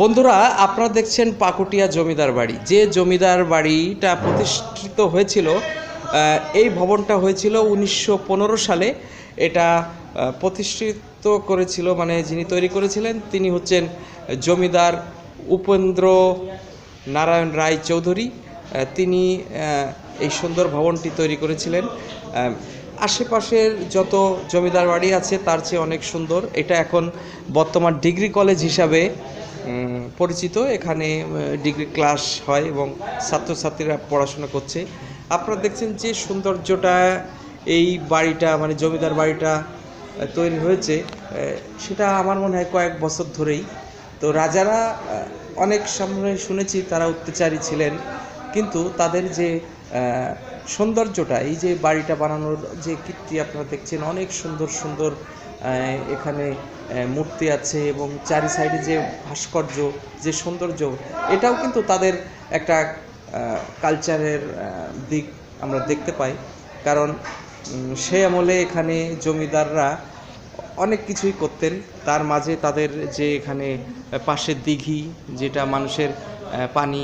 বন্ধুরা, আপনারা দেখছেন পাকুটিয়া জমিদার বাড়ি। যে জমিদার বাড়িটা প্রতিষ্ঠিত হয়েছিল এই ভবনটা হয়েছিল উনিশশো পনেরো সালে। এটা প্রতিষ্ঠিত করেছিল মানে যিনি তৈরি করেছিলেন, তিনি হচ্ছেন জমিদার উপেন্দ্র নারায়ণ রায় চৌধুরী। তিনি এই সুন্দর ভবনটি তৈরি করেছিলেন। আশেপাশের যত জমিদার বাড়ি আছে, তার চেয়ে অনেক সুন্দর। এটা এখন বর্তমান ডিগ্রি কলেজ হিসাবে পরিচিত। এখানে ডিগ্রি ক্লাস হয় এবং ছাত্রছাত্রীরা পড়াশোনা করছে। আপনারা দেখছেন যে সৌন্দর্যটা, এই বাড়িটা মানে জমিদার বাড়িটা তৈরি হয়েছে। সেটা আমার মনে হয় কয়েক বছর ধরেই। তো রাজারা অনেক সামনে শুনেছি তারা অত্যাচারী ছিলেন। কিন্তু তাদের যে সৌন্দর্যটা, এই যে বাড়িটা বানানোর যে কীর্তি আপনারা দেখছেন, অনেক সুন্দর সুন্দর এখানে মূর্তি আছে এবং চারি সাইডে যে ভাস্কর্য, যে সৌন্দর্য, এটাও কিন্তু তাদের একটা কালচারের দিক আমরা দেখতে পাই। কারণ সে আমলে এখানে জমিদাররা অনেক কিছুই করতেন। তার মাঝে তাদের যে এখানে পাশের দিঘি, যেটা মানুষের পানি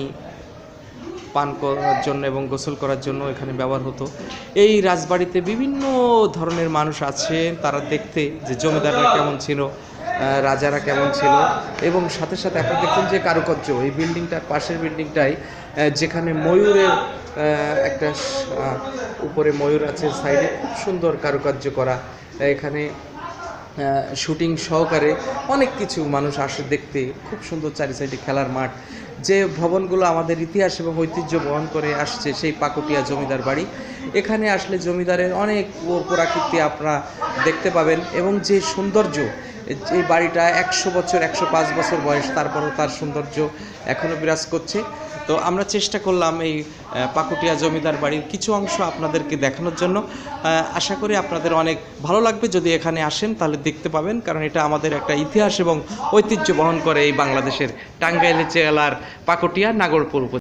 পান করার জন্য এবং গোসল করার জন্য এখানে ব্যবহার হতো। এই রাজবাড়িতে বিভিন্ন ধরনের মানুষ আছে, তারা দেখতে যে জমিদাররা কেমন ছিল রাজারা কেমন ছিল এবং সাথে সাথে আপনারা দেখছেন যে কারুকার্য। এই বিল্ডিংটার পাশের বিল্ডিংটাই যেখানে ময়ূরের একটা উপরে ময়ূর আছে সাইডে, খুব সুন্দর কারুকার্য করা। এখানে শুটিং সহকারে অনেক কিছু মানুষ আসে দেখতে। খুব সুন্দর চারি সাইডে খেলার মাঠ। যে ভবনগুলো আমাদের ইতিহাস এবং ঐতিহ্য বহন করে আসছে, সেই পাকুটিয়া জমিদার বাড়ি। এখানে আসলে জমিদারের অনেক পুরাকীর্তি আপনারা দেখতে পাবেন এবং যে সৌন্দর্য এই বাড়িটা একশো বছর, একশো পাঁচ বছর বয়স, তারপরও তার সৌন্দর্য এখনও বিরাজ করছে। তো আমরা চেষ্টা করলাম এই পাকুটিয়া জমিদার বাড়ির কিছু অংশ আপনাদেরকে দেখানোর জন্য। আশা করি আপনাদের অনেক ভালো লাগবে যদি এখানে আসেন, তাহলে দেখতে পাবেন, কারণ এটা আমাদের একটা ইতিহাস এবং ঐতিহ্য বহন করে এই বাংলাদেশের টাঙ্গাইল জেলার পাকুটিয়া, নাগরপুর